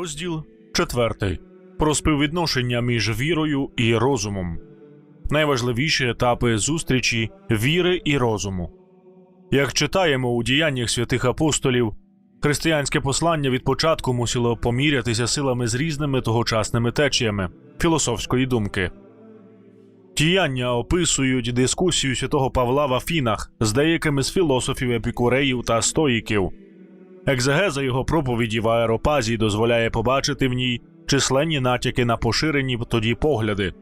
Розділ 4. Про співвідношення між вірою і розумом. Найважливіші етапи зустрічі віри і розуму. Як читаємо у діяннях святих апостолів, християнське послання від початку мусило помірятися силами з різними тогочасними течіями філософської думки. Діяння описують дискусію святого Павла в Афінах з деякими з філософів епікуреїв та стоїків. Екзегеза його проповіді в аеропазі дозволяє побачити в ній численні натяки на поширені тоді погляди,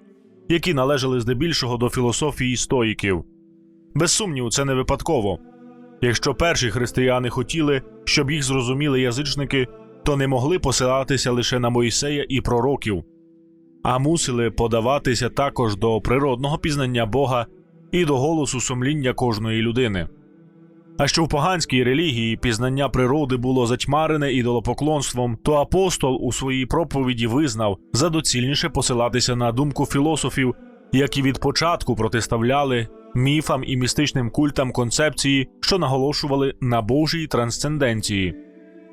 які належали здебільшого до філософії стоїків. Без сумніву, це не випадково. Якщо перші християни хотіли, щоб їх зрозуміли язичники, то не могли посилатися лише на Моїсея і пророків, а мусили подаватися також до природного пізнання Бога і до голосу сумління кожної людини. А що в поганській релігії пізнання природи було затьмарене ідолопоклонством, то апостол у своїй проповіді визнав за доцільніше посилатися на думку філософів, які від початку протиставляли міфам і містичним культам концепції, що наголошували на Божій трансценденції.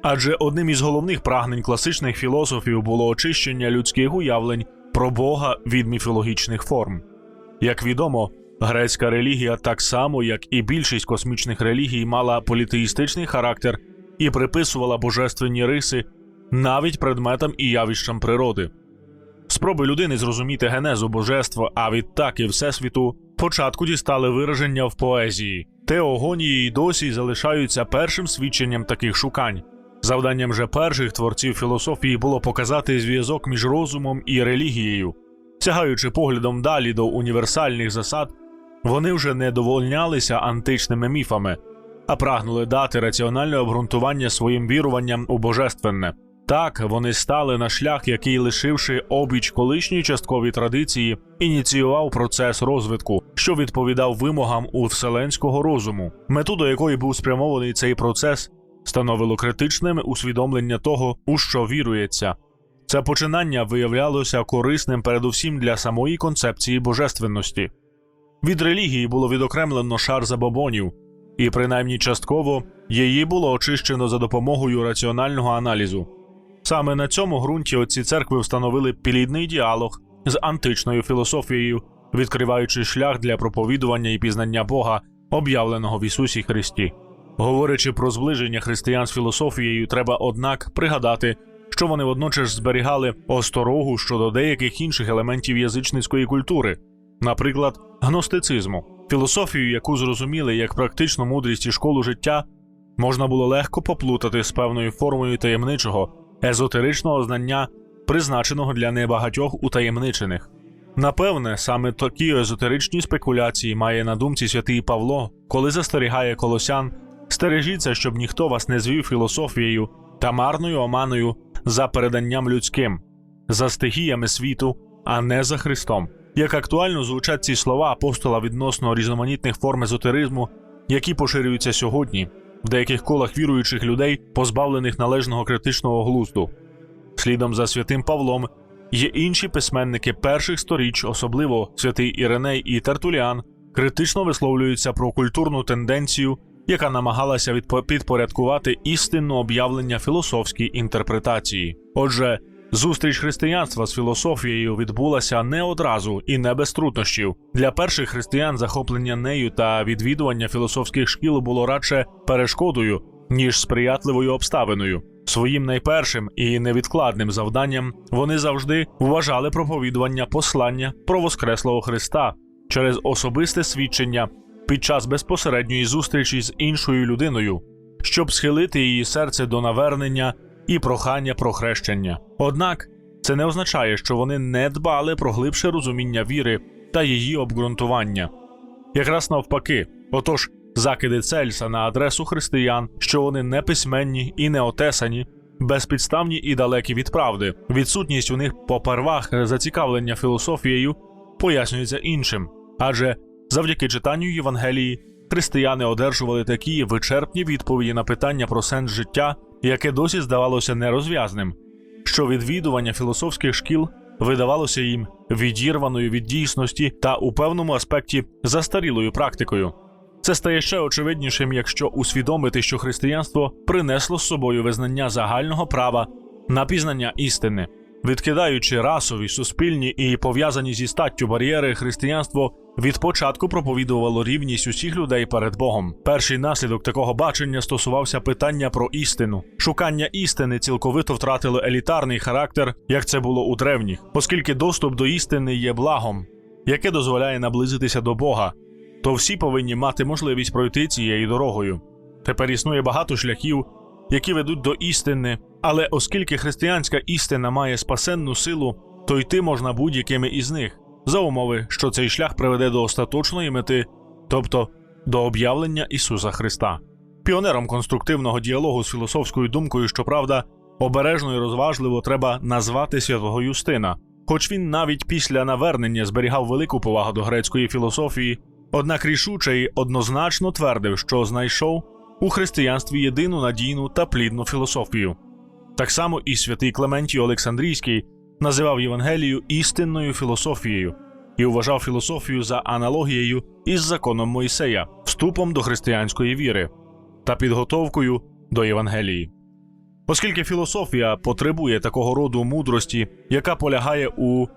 Адже одним із головних прагнень класичних філософів було очищення людських уявлень про Бога від міфологічних форм. Як відомо, Грецька релігія, так само як і більшість космічних релігій, мала політеїстичний характер і приписувала божественні риси навіть предметам і явищам природи. Спроби людини зрозуміти генезу божества, а відтак і всесвіту, початку дістали вираження в поезії. Теогонії й досі залишаються першим свідченням таких шукань. Завданням же перших творців філософії було показати зв'язок між розумом і релігією. Сягаючи поглядом далі до універсальних засад, вони вже не довольнялися античними міфами, а прагнули дати раціональне обґрунтування своїм віруванням у божественне. Так вони стали на шлях, який, лишивши обіч колишньої часткової традиції, ініціював процес розвитку, що відповідав вимогам у вселенського розуму, мету до якої був спрямований цей процес, становило критичним усвідомлення того, у що вірується. Це починання виявлялося корисним передусім для самої концепції божественності. Від релігії було відокремлено шар забобонів, і принаймні частково її було очищено за допомогою раціонального аналізу. Саме на цьому ґрунті отці церкви встановили плідний діалог з античною філософією, відкриваючи шлях для проповідування і пізнання Бога, об'явленого в Ісусі Христі. Говорячи про зближення християн з філософією, треба однак пригадати, що вони водночас зберігали осторогу щодо деяких інших елементів язичницької культури, наприклад, гностицизму, філософію, яку зрозуміли як практичну мудрість і школу життя, можна було легко поплутати з певною формою таємничого, езотеричного знання, призначеного для небагатьох утаємничених. Напевне, саме такі езотеричні спекуляції має на думці святий Павло, коли застерігає колосян, стережіться, щоб ніхто вас не звів філософією та марною оманою за переданням людським, за стихіями світу, а не за Христом. Як актуально звучать ці слова апостола відносно різноманітних форм езотеризму, які поширюються сьогодні в деяких колах віруючих людей, позбавлених належного критичного глузду. Слідом за святим Павлом є інші письменники перших сторіч, особливо святий Іриней і Тертуліан, критично висловлюються про культурну тенденцію, яка намагалася підпорядкувати істинне об'явлення філософській інтерпретації. Отже, Зустріч християнства з філософією відбулася не одразу і не без труднощів. Для перших християн захоплення нею та відвідування філософських шкіл було радше перешкодою, ніж сприятливою обставиною. Своїм найпершим і невідкладним завданням вони завжди вважали проповідування послання про Воскреслого Христа через особисте свідчення під час безпосередньої зустрічі з іншою людиною, щоб схилити її серце до навернення і прохання про хрещення. Однак це не означає, що вони не дбали про глибше розуміння віри та її обґрунтування. Якраз навпаки, отож, закиди Цельса на адресу християн, що вони не письменні і не отесані, безпідставні і далекі від правди. Відсутність у них попервах зацікавлення філософією пояснюється іншим, адже завдяки читанню Євангелії християни одержували такі вичерпні відповіді на питання про сенс життя, яке досі здавалося нерозв'язним, що відвідування філософських шкіл видавалося їм відірваною від дійсності та у певному аспекті застарілою практикою. Це стає ще очевиднішим, якщо усвідомити, що християнство принесло з собою визнання загального права на пізнання істини. Відкидаючи расові, суспільні і пов'язані зі статтю бар'єри, християнство від початку проповідувало рівність усіх людей перед Богом. Перший наслідок такого бачення стосувався питання про істину. Шукання істини цілковито втратило елітарний характер, як це було у древніх, оскільки доступ до істини є благом, яке дозволяє наблизитися до Бога, то всі повинні мати можливість пройти цією дорогою. Тепер існує багато шляхів, які ведуть до істини, але оскільки християнська істина має спасенну силу, то йти можна будь-якими із них, за умови, що цей шлях приведе до остаточної мети, тобто до об'явлення Ісуса Христа. Піонером конструктивного діалогу з філософською думкою, щоправда, обережно і розважливо треба назвати святого Юстина, хоч він навіть після навернення зберігав велику повагу до грецької філософії, однак рішуче й однозначно твердив, що знайшов у християнстві єдину надійну та плідну філософію. Так само і святий Клементій Олександрійський називав Євангелію істинною філософією і вважав філософію за аналогією із законом Мойсея, вступом до християнської віри та підготовкою до Євангелії. Оскільки філософія потребує такого роду мудрості, яка полягає у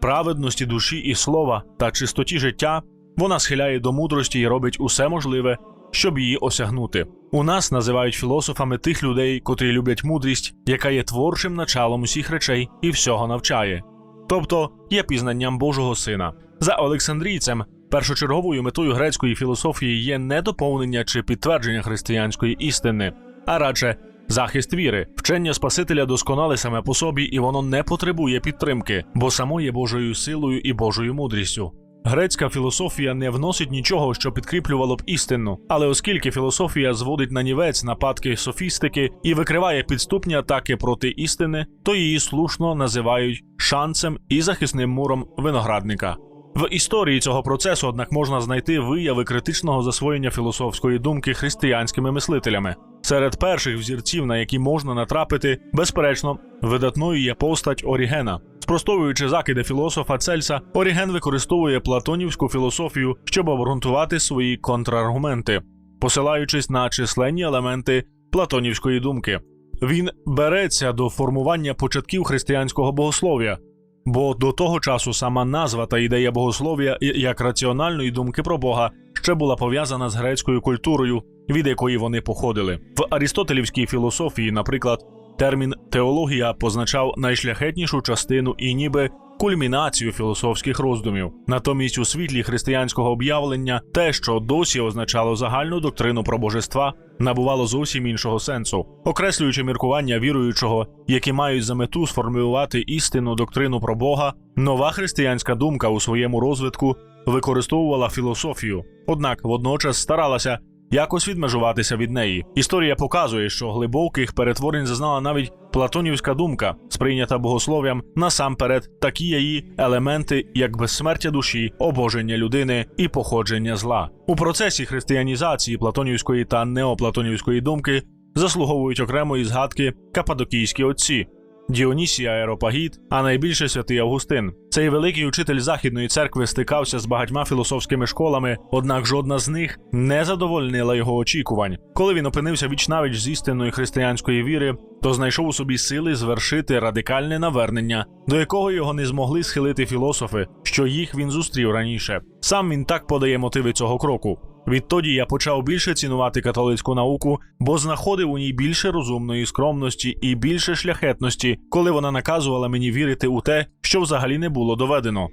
праведності душі і слова та чистоті життя, вона схиляє до мудрості і робить усе можливе, щоб її осягнути. У нас називають філософами тих людей, котрі люблять мудрість, яка є творчим началом усіх речей і всього навчає, тобто є пізнанням Божого Сина. За Олександрійцем першочерговою метою грецької філософії є не доповнення чи підтвердження християнської істини, а радше захист віри. Вчення Спасителя досконале саме по собі, і воно не потребує підтримки, бо само є Божою силою і Божою мудрістю. Грецька філософія не вносить нічого, що підкріплювало б істину, але оскільки філософія зводить на нівець нападки софістики і викриває підступні атаки проти істини, то її слушно називають шансом і захисним муром виноградника. В історії цього процесу, однак, можна знайти вияви критичного засвоєння філософської думки християнськими мислителями. Серед перших взірців, на які можна натрапити, безперечно, видатною є постать Орігена. Спростовуючи закиди філософа Цельса, Оріген використовує платонівську філософію, щоб обґрунтувати свої контраргументи, посилаючись на численні елементи платонівської думки. Він береться до формування початків християнського богослов'я, бо до того часу сама назва та ідея богослов'я як раціональної думки про Бога ще була пов'язана з грецькою культурою, від якої вони походили. В арістотелівській філософії, наприклад, термін теологія позначав найшляхетнішу частину і ніби кульмінацію філософських роздумів. Натомість у світлі християнського об'явлення те, що досі означало загальну доктрину про божества, набувало зовсім іншого сенсу, окреслюючи міркування віруючого, які мають за мету сформулювати істинну доктрину про Бога, нова християнська думка у своєму розвитку використовувала філософію, однак водночас старалася якось відмежуватися від неї. Історія показує, що глибоких перетворень зазнала навіть платонівська думка, сприйнята богослов'ям насамперед такі її елементи, як безсмертя душі, обоження людини і походження зла. У процесі християнізації платонівської та неоплатонівської думки заслуговують окремої згадки кападокійські отці. Діонісія Аеропагіт, а найбільше святий Августин. Цей великий учитель західної церкви стикався з багатьма філософськими школами, однак жодна з них не задовольнила його очікувань. Коли він опинився вічнавіч з істинної християнської віри, то знайшов у собі сили звершити радикальне навернення, до якого його не змогли схилити філософи, що їх він зустрів раніше. Сам він так подає мотиви цього кроку. Відтоді я почав більше цінувати католицьку науку, бо знаходив у ній більше розумної скромності і більше шляхетності, коли вона наказувала мені вірити у те, що взагалі не було доведено.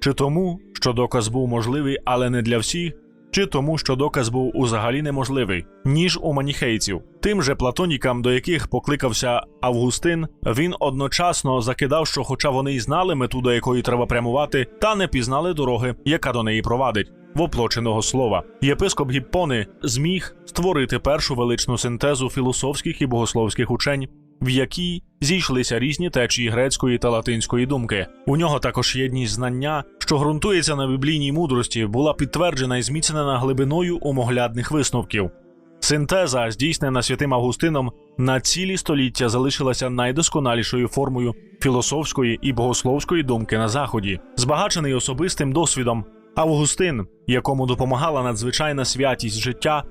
Чи тому, що доказ був можливий, але не для всіх, чи тому, що доказ був узагалі неможливий, ніж у маніхейців. Тим же платонікам, до яких покликався Августин, він одночасно закидав, що, хоча вони й знали мету, до якої треба прямувати, та не пізнали дороги, яка до неї провадить. Воплоченого слова єпископ Гіппони зміг створити першу величну синтезу філософських і богословських учень, в якій зійшлися різні течії грецької та латинської думки. У нього також єдність знання, що ґрунтується на біблійній мудрості, була підтверджена і зміцнена глибиною умоглядних висновків. Синтеза, здійснена святим Августином, на цілі століття залишилася найдосконалішою формою філософської і богословської думки на заході, збагачений особистим досвідом. Августин, якому допомагала надзвичайна святість життя,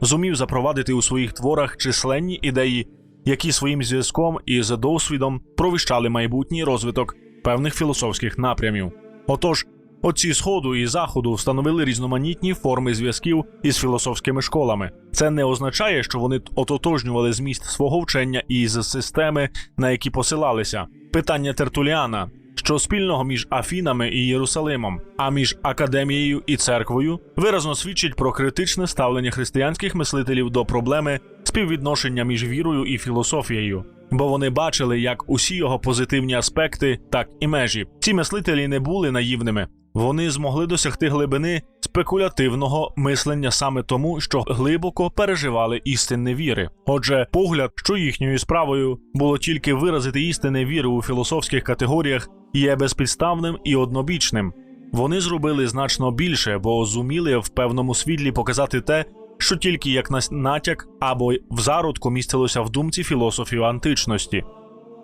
зумів запровадити у своїх творах численні ідеї які своїм зв'язком із досвідом провіщали майбутній розвиток певних філософських напрямів. Отож, отці сходу і заходу встановили різноманітні форми зв'язків із філософськими школами. Це не означає, що вони ототожнювали зміст свого вчення із системи, на які посилалися. Питання Тертуліана. Що спільного між Афінами і Єрусалимом, а між академією і церквою виразно свідчить про критичне ставлення християнських мислителів до проблеми співвідношення між вірою і філософією, бо вони бачили як усі його позитивні аспекти, так і межі. Ці мислителі не були наївними. Вони змогли досягти глибини спекулятивного мислення саме тому, що глибоко переживали істинне віри. Отже, погляд, що їхньою справою було тільки виразити істинне віри у філософських категоріях, є безпідставним і однобічним. Вони зробили значно більше, бо зуміли в певному світлі показати те, що тільки як натяк або в зародку містилося в думці філософів античності.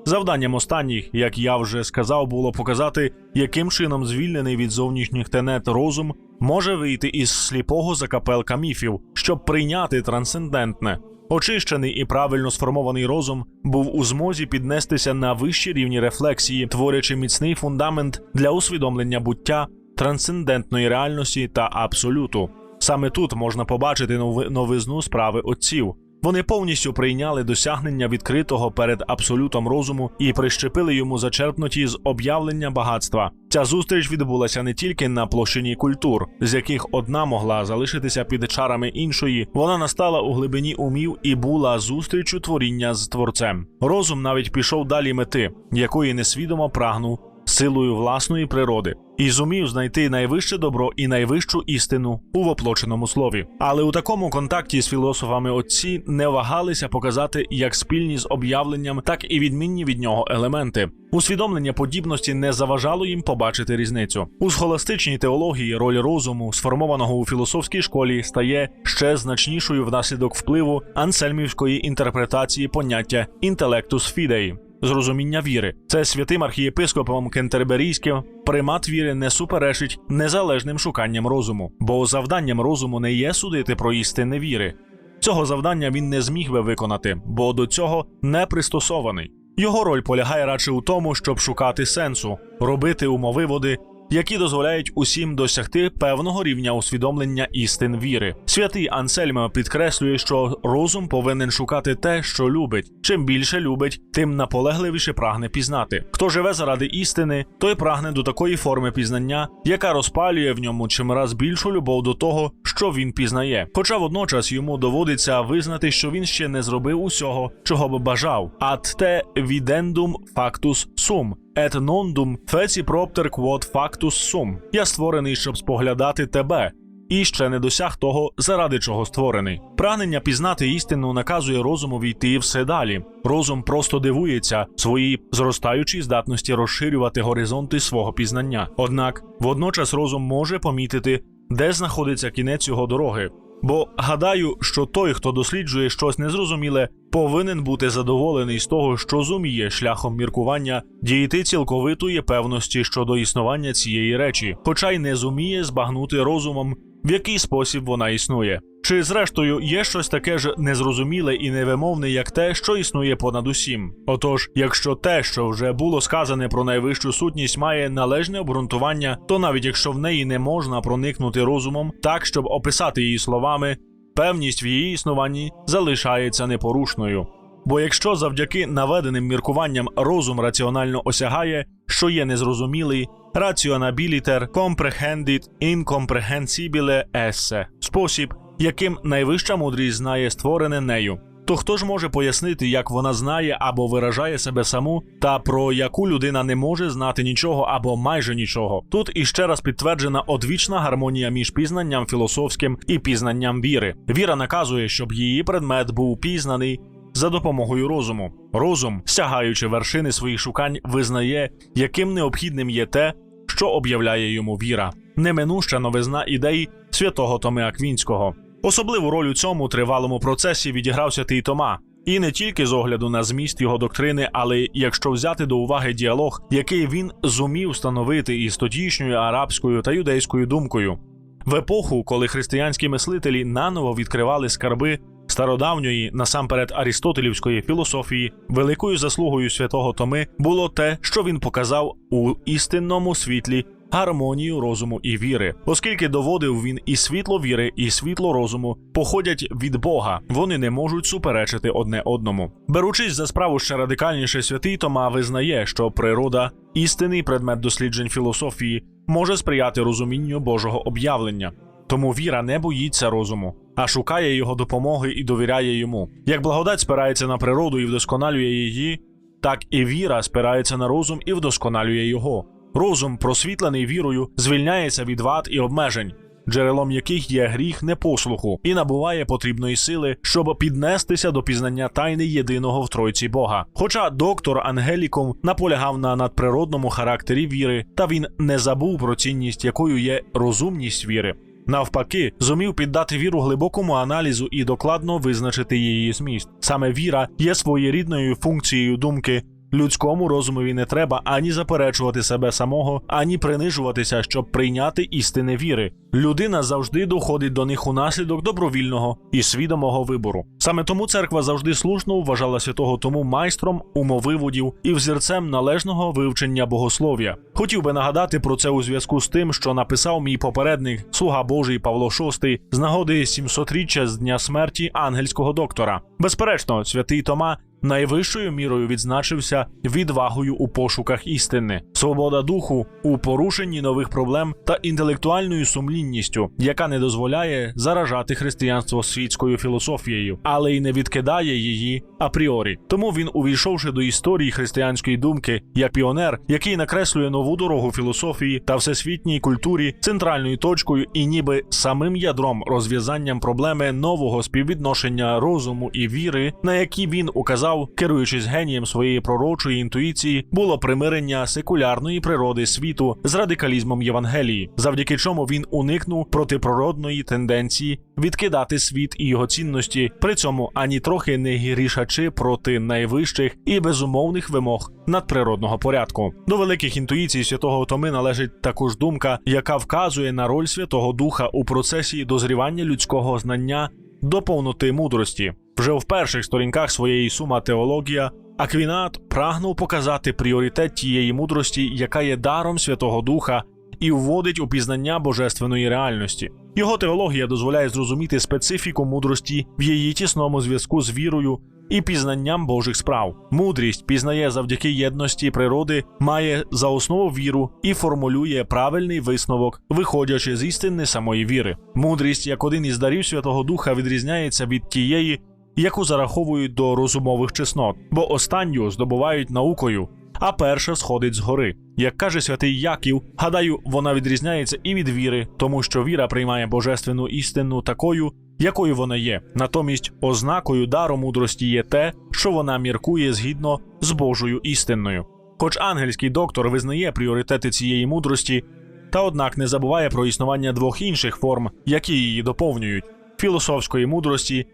Завданням останніх, як я вже сказав, було показати, яким чином звільнений від зовнішніх тенет розум може вийти із сліпого закапелка міфів, щоб прийняти трансцендентне. Очищений і правильно сформований розум був у змозі піднестися на вищі рівні рефлексії, творячи міцний фундамент для усвідомлення буття, трансцендентної реальності та абсолюту. Саме тут можна побачити нови- новизну справи отців. Вони повністю прийняли досягнення відкритого перед абсолютом розуму і прищепили йому зачерпнуті з об'явлення багатства. Ця зустріч відбулася не тільки на площині культур, з яких одна могла залишитися під чарами іншої. Вона настала у глибині умів і була зустрічю творіння з творцем. Розум навіть пішов далі мети, якої несвідомо прагнув силою власної природи, і зумів знайти найвище добро і найвищу істину у воплоченому слові. Але у такому контакті з філософами отці не вагалися показати як спільні з об'явленням, так і відмінні від нього елементи. Усвідомлення подібності не заважало їм побачити різницю. У схоластичній теології роль розуму, сформованого у філософській школі, стає ще значнішою внаслідок впливу ансельмівської інтерпретації поняття інтелектус фідеї зрозуміння віри. Це святим архієпископом Кентерберійським примат віри не суперечить незалежним шуканням розуму, бо завданням розуму не є судити про істини віри. Цього завдання він не зміг би виконати, бо до цього не пристосований. Його роль полягає радше у тому, щоб шукати сенсу, робити умовиводи, які дозволяють усім досягти певного рівня усвідомлення істин віри. Святий Ансельм підкреслює, що розум повинен шукати те, що любить. Чим більше любить, тим наполегливіше прагне пізнати. Хто живе заради істини, той прагне до такої форми пізнання, яка розпалює в ньому чимраз більшу любов до того, що він пізнає. Хоча водночас йому доводиться визнати, що він ще не зробив усього, чого б бажав. Te videndum factus sum, et nondum feci propter quod factus sum. Я створений, щоб споглядати тебе. І ще не досяг того, заради чого створений. Прагнення пізнати істину наказує розуму війти все далі. Розум просто дивується своїй зростаючій здатності розширювати горизонти свого пізнання. Однак водночас розум може помітити, де знаходиться кінець його дороги. Бо гадаю, що той, хто досліджує щось незрозуміле, повинен бути задоволений з того, що зуміє шляхом міркування дійти цілковитої певності щодо існування цієї речі, хоча й не зуміє збагнути розумом, в який спосіб вона існує. Чи зрештою є щось таке ж незрозуміле і невимовне, як те, що існує понад усім? Отож, якщо те, що вже було сказане про найвищу сутність, має належне обґрунтування, то навіть якщо в неї не можна проникнути розумом, так щоб описати її словами, певність в її існуванні залишається непорушною. Бо якщо завдяки наведеним міркуванням розум раціонально осягає, що є незрозумілий, раціонабілітер comprehendit incomprehensibile esse – спосіб, яким найвища мудрість знає створене нею. То хто ж може пояснити, як вона знає або виражає себе саму, та про яку людина не може знати нічого або майже нічого? Тут іще раз підтверджена одвічна гармонія між пізнанням філософським і пізнанням віри. Віра наказує, щоб її предмет був пізнаний за допомогою розуму. Розум, сягаючи вершини своїх шукань, визнає, яким необхідним є те, що об'являє йому віра, неминуща новизна ідей святого Томи Аквінського. Особливу роль у цьому тривалому процесі відіграв святий Тома. І не тільки з огляду на зміст його доктрини, але й якщо взяти до уваги діалог, який він зумів становити із тодішньою арабською та юдейською думкою. В епоху, коли християнські мислителі наново відкривали скарби стародавньої, насамперед арістотелівської філософії, великою заслугою святого Томи було те, що він показав у істинному світлі гармонію розуму і віри, оскільки доводив він і світло віри, і світло розуму походять від Бога, вони не можуть суперечити одне одному. Беручись за справу ще радикальніше, святий Тома визнає, що природа, істинний предмет досліджень філософії, може сприяти розумінню Божого об'явлення. Тому віра не боїться розуму, а шукає його допомоги і довіряє йому. Як благодать спирається на природу і вдосконалює її, так і віра спирається на розум і вдосконалює його. Розум, просвітлений вірою, звільняється від вад і обмежень, джерелом яких є гріх непослуху, і набуває потрібної сили, щоб піднестися до пізнання тайни єдиного в Тройці Бога. Хоча доктор Ангелікум наполягав на надприродному характері віри, та він не забув про цінність, якою є розумність віри. Навпаки, зумів піддати віру глибокому аналізу і докладно визначити її зміст. Саме віра є своєрідною функцією думки. Людському розумові не треба ані заперечувати себе самого, ані принижуватися, щоб прийняти істини віри. Людина завжди доходить до них унаслідок добровільного і свідомого вибору. Саме тому церква завжди слушно вважала святого тому майстром умовиводів і взірцем належного вивчення богослов'я. Хотів би нагадати про це у зв'язку з тим, що написав мій попередник, слуга Божий Павло VI, з нагоди 700-річчя з дня смерті ангельського доктора. Безперечно, святий Тома найвищою мірою відзначився відвагою у пошуках істини, свобода духу у порушенні нових проблем та інтелектуальною сумлінністю, яка не дозволяє заражати християнство світською філософією, але й не відкидає її апріорі. Тому він, увійшовши до історії християнської думки, як піонер, який накреслює нову дорогу філософії та всесвітній культурі, центральною точкою і ніби самим ядром розв'язанням проблеми нового співвідношення розуму і віри, на які він указав сказав, керуючись генієм своєї пророчої інтуїції, було примирення секулярної природи світу з радикалізмом Євангелії, завдяки чому він уникнув протиприродної тенденції відкидати світ і його цінності, при цьому ані трохи не грішачи проти найвищих і безумовних вимог надприродного порядку. До великих інтуїцій святого Томи належить також думка, яка вказує на роль Святого Духа у процесі дозрівання людського знання до повноти мудрості. Вже в перших сторінках своєї сума теологія Аквінат прагнув показати пріоритет тієї мудрості, яка є даром Святого Духа, і вводить у пізнання божественної реальності. Його теологія дозволяє зрозуміти специфіку мудрості в її тісному зв'язку з вірою і пізнанням Божих справ. Мудрість пізнає завдяки єдності природи, має за основу віру і формулює правильний висновок, виходячи з істини самої віри. Мудрість, як один із дарів Святого Духа, відрізняється від тієї, яку зараховують до розумових чеснот, бо останню здобувають наукою, а перша сходить згори. Як каже святий Яків, гадаю, вона відрізняється і від віри, тому що віра приймає божественну істину такою, якою вона є. Натомість ознакою дару мудрості є те, що вона міркує згідно з Божою істиною. Хоч ангельський доктор визнає пріоритети цієї мудрості, та однак не забуває про існування двох інших форм, які її доповнюють філософської мудрості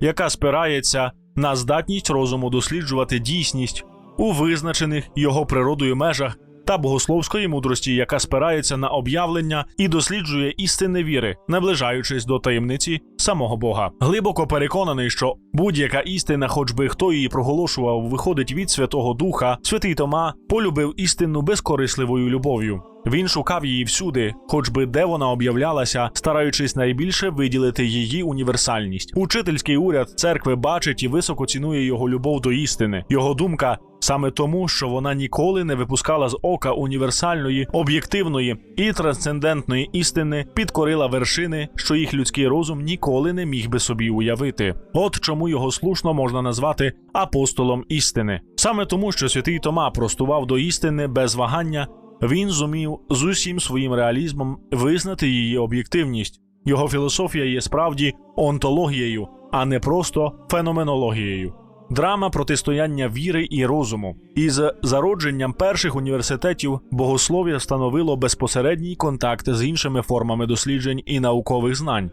яка спирається на здатність розуму досліджувати дійсність у визначених його природою межах. Та богословської мудрості, яка спирається на об'явлення і досліджує істинне віри, наближаючись до таємниці самого Бога. Глибоко переконаний, що будь-яка істина, хоч би хто її проголошував, виходить від Святого Духа, святий Тома полюбив істину безкорисливою любов'ю. Він шукав її всюди, хоч би де вона об'являлася, стараючись найбільше виділити її універсальність. Учительський уряд церкви бачить і високо цінує його любов до істини. Його думка саме тому, що вона ніколи не випускала з ока універсальної, об'єктивної і трансцендентної істини, підкорила вершини, що їх людський розум ніколи не міг би собі уявити. От чому його слушно можна назвати апостолом істини, саме тому, що святий Тома простував до істини без вагання. Він зумів з усім своїм реалізмом визнати її об'єктивність. Його філософія є справді онтологією, а не просто феноменологією. Драма протистояння віри і розуму. Із зародженням перших університетів богослов'я становило безпосередній контакт з іншими формами досліджень і наукових знань.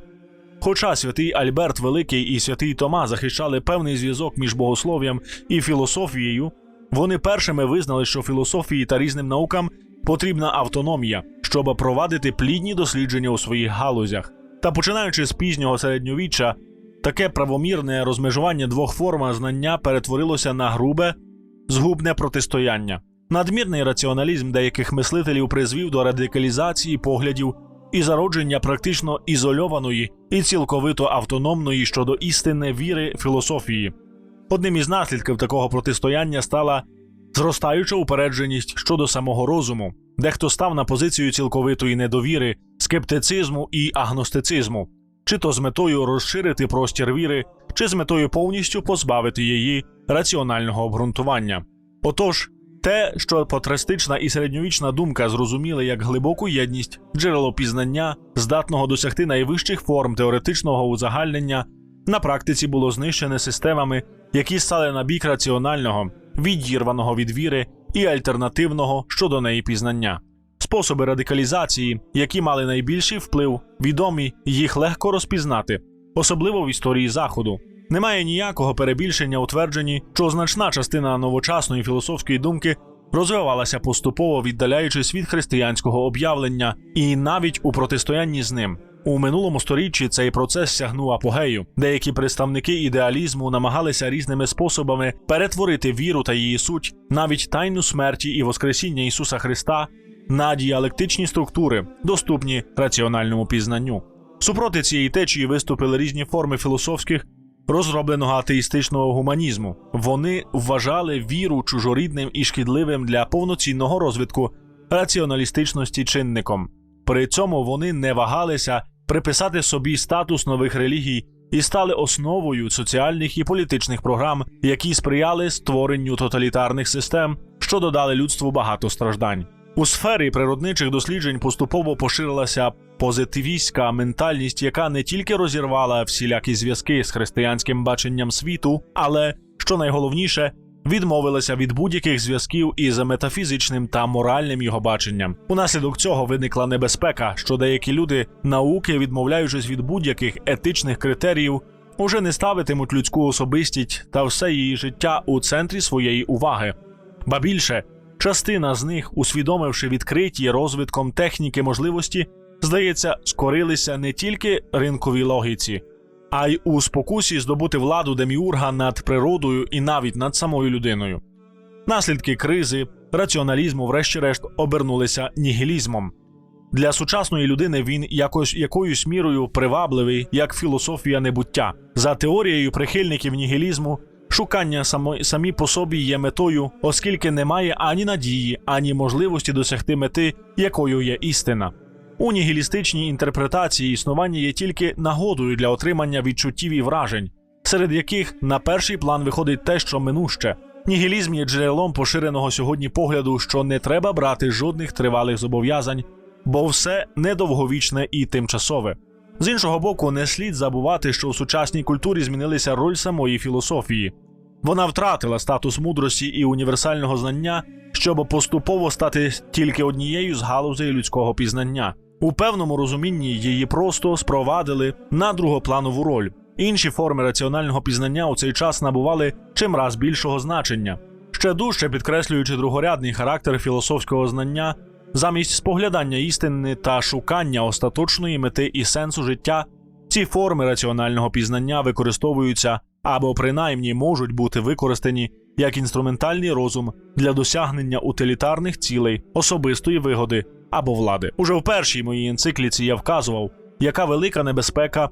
Хоча святий Альберт Великий і святий Тома захищали певний зв'язок між богослов'ям і філософією, вони першими визнали, що філософії та різним наукам потрібна автономія, щоб провадити плідні дослідження у своїх галузях. Та починаючи з пізнього середньовіччя, Таке правомірне розмежування двох форм знання перетворилося на грубе, згубне протистояння. Надмірний раціоналізм деяких мислителів призвів до радикалізації поглядів і зародження практично ізольованої і цілковито автономної щодо істини віри філософії. Одним із наслідків такого протистояння стала зростаюча упередженість щодо самого розуму, дехто став на позицію цілковитої недовіри, скептицизму і агностицизму, чи то з метою розширити простір віри, чи з метою повністю позбавити її раціонального обґрунтування. Отож, те, що патристична і середньовічна думка зрозуміли як глибоку єдність, джерело пізнання, здатного досягти найвищих форм теоретичного узагальнення, на практиці було знищене системами, які стали на бік раціонального, відірваного від віри і альтернативного щодо неї пізнання. Способи радикалізації, які мали найбільший вплив, відомі, їх легко розпізнати, особливо в історії Заходу. Немає ніякого перебільшення у твердженні, що значна частина новочасної філософської думки розвивалася поступово віддаляючись від християнського об'явлення, і навіть у протистоянні з ним. У минулому сторіччі цей процес сягнув апогею. Деякі представники ідеалізму намагалися різними способами перетворити віру та її суть, навіть тайну смерті і Воскресіння Ісуса Христа на діалектичні структури, доступні раціональному пізнанню. Супроти цієї течії виступили різні форми філософських розробленого атеїстичного гуманізму. Вони вважали віру чужорідним і шкідливим для повноцінного розвитку раціоналістичності чинником. При цьому вони не вагалися приписати собі статус нових релігій і стали основою соціальних і політичних програм, які сприяли створенню тоталітарних систем, що додали людству багато страждань. У сфері природничих досліджень поступово поширилася позитивістська ментальність, яка не тільки розірвала всілякі зв'язки з християнським баченням світу, але що найголовніше, відмовилася від будь-яких зв'язків із метафізичним та моральним його баченням. Унаслідок цього виникла небезпека, що деякі люди науки, відмовляючись від будь-яких етичних критеріїв, уже не ставитимуть людську особистість та все її життя у центрі своєї уваги. Ба більше, частина з них, усвідомивши відкриті розвитком техніки можливості, здається, скорилися не тільки ринковій логіці, а й у спокусі здобути владу деміурга над природою і навіть над самою людиною. Наслідки кризи, раціоналізму, врешті-решт, обернулися нігілізмом. Для сучасної людини він якось якоюсь мірою привабливий як філософія небуття. За теорією прихильників нігілізму, шукання само, самі по собі є метою, оскільки немає ані надії, ані можливості досягти мети, якою є істина. У нігілістичній інтерпретації існування є тільки нагодою для отримання відчуттів і вражень, серед яких на перший план виходить те, що минуще. Нігілізм є джерелом поширеного сьогодні погляду, що не треба брати жодних тривалих зобов'язань, бо все недовговічне і тимчасове. З іншого боку, не слід забувати, що у сучасній культурі змінилася роль самої філософії. Вона втратила статус мудрості і універсального знання, щоб поступово стати тільки однією з галузей людського пізнання. У певному розумінні її просто спровадили на другопланову роль. Інші форми раціонального пізнання у цей час набували чимраз більшого значення, ще дужче підкреслюючи другорядний характер філософського знання, замість споглядання істини та шукання остаточної мети і сенсу життя. Ці форми раціонального пізнання використовуються або принаймні можуть бути використані як інструментальний розум для досягнення утилітарних цілей, особистої вигоди або влади. Уже в першій моїй енцикліці я вказував, яка велика небезпека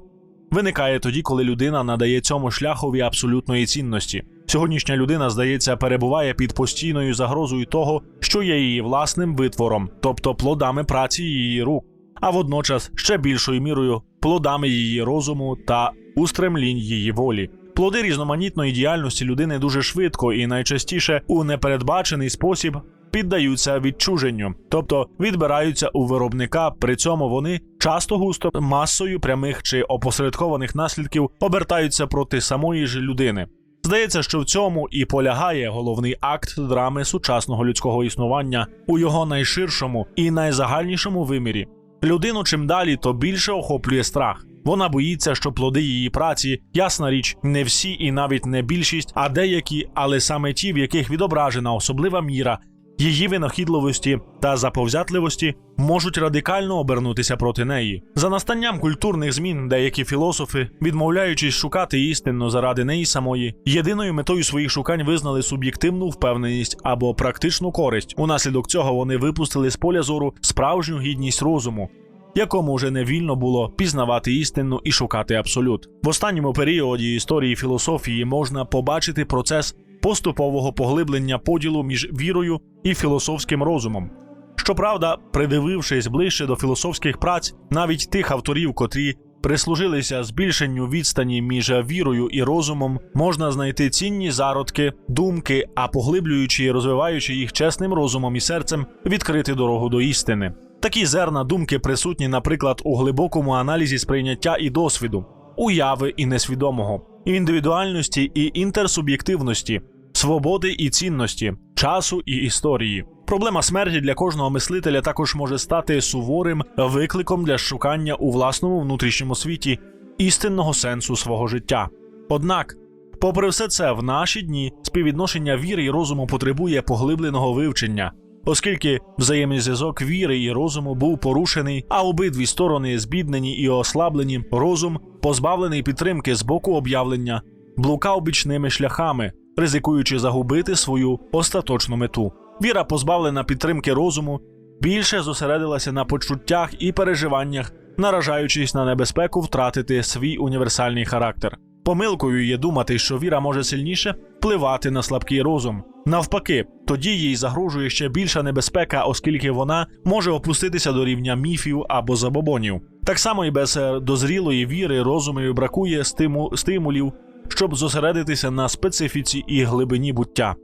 виникає тоді, коли людина надає цьому шляхові абсолютної цінності. Сьогоднішня людина, здається, перебуває під постійною загрозою того, що є її власним витвором, тобто плодами праці її рук, а водночас ще більшою мірою плодами її розуму та устремлінь її волі. Плоди різноманітної діяльності людини дуже швидко і найчастіше у непередбачений спосіб піддаються відчуженню, тобто відбираються у виробника. При цьому вони часто густо масою прямих чи опосередкованих наслідків обертаються проти самої ж людини. Здається, що в цьому і полягає головний акт драми сучасного людського існування у його найширшому і найзагальнішому вимірі. Людину чим далі, то більше охоплює страх. Вона боїться, що плоди її праці, ясна річ, не всі і навіть не більшість, а деякі, але саме ті, в яких відображена особлива міра її винахідливості та заповзятливості можуть радикально обернутися проти неї. За настанням культурних змін деякі філософи, відмовляючись шукати істину заради неї самої, єдиною метою своїх шукань визнали суб'єктивну впевненість або практичну користь. Унаслідок цього вони випустили з поля зору справжню гідність розуму, якому вже не вільно було пізнавати істину і шукати абсолют. В останньому періоді історії філософії можна побачити процес поступового поглиблення поділу між вірою і філософським розумом. Щоправда, придивившись ближче до філософських праць, навіть тих авторів, котрі прислужилися збільшенню відстані між вірою і розумом, можна знайти цінні зародки, думки, а поглиблюючи і розвиваючи їх чесним розумом і серцем, відкрити дорогу до істини. Такі зерна думки присутні, наприклад, у глибокому аналізі сприйняття і досвіду, уяви і несвідомого, індивідуальності і інтерсуб'єктивності, свободи і цінності, часу і історії. Проблема смерті для кожного мислителя також може стати суворим викликом для шукання у власному внутрішньому світі істинного сенсу свого життя. Однак, попри все це, в наші дні співвідношення віри і розуму потребує поглибленого вивчення, оскільки взаємний зв'язок віри і розуму був порушений, а обидві сторони збіднені і ослаблені, розум, позбавлений підтримки з боку об'явлення, блукав бічними шляхами, ризикуючи загубити свою остаточну мету. Віра, позбавлена підтримки розуму, більше зосередилася на почуттях і переживаннях, наражаючись на небезпеку втратити свій універсальний характер. Помилкою є думати, що віра може сильніше впливати на слабкий розум. Навпаки, тоді їй загрожує ще більша небезпека, оскільки вона може опуститися до рівня міфів або забобонів. Так само і без е, дозрілої віри розумів бракує стиму- стимулів, щоб зосередитися на специфіці і глибині буття.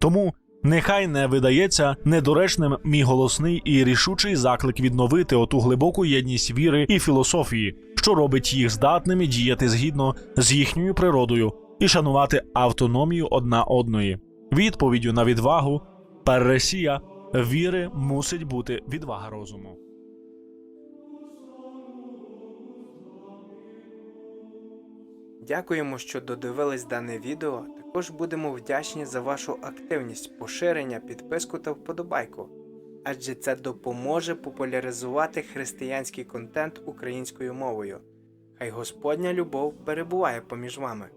Тому нехай не видається недоречним мій голосний і рішучий заклик відновити оту глибоку єдність віри і філософії, що робить їх здатними діяти згідно з їхньою природою і шанувати автономію одна одної. Відповіддю на відвагу пересія віри мусить бути відвага розуму. Дякуємо, що додивились дане відео. Також будемо вдячні за вашу активність, поширення, підписку та вподобайку, адже це допоможе популяризувати християнський контент українською мовою. Хай Господня любов перебуває поміж вами.